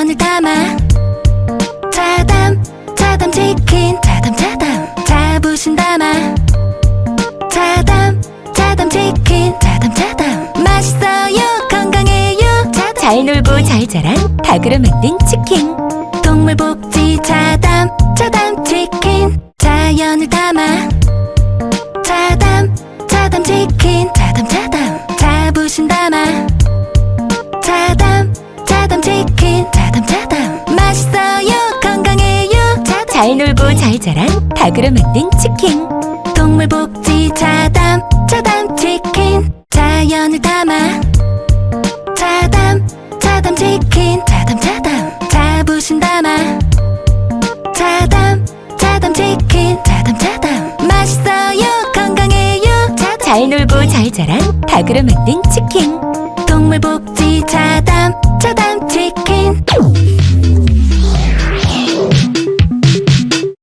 편을 담아. 차담 차담 치킨. 차담 차담. 자부신 담아. 차담 차담 치킨. 차담 차담. 맛있어요 건강해요. 차담 잘 놀고 잘 자란 닭으로 만든 치킨. 동물복지 차담 차담 치킨. 자연을 담아. 잘 놀고 잘 자란 닭으로 만든 치킨. 동물복지 자담 자담 치킨. 자연을 담아. 자담 자담 치킨. 자담 자담. 자부심 담아? 자담 자담 치킨. 자담 자담. 맛있어요 건강해요. 자담. 잘 놀고 잘 자란 닭으로 만든 치킨. 동물복지 자담 자담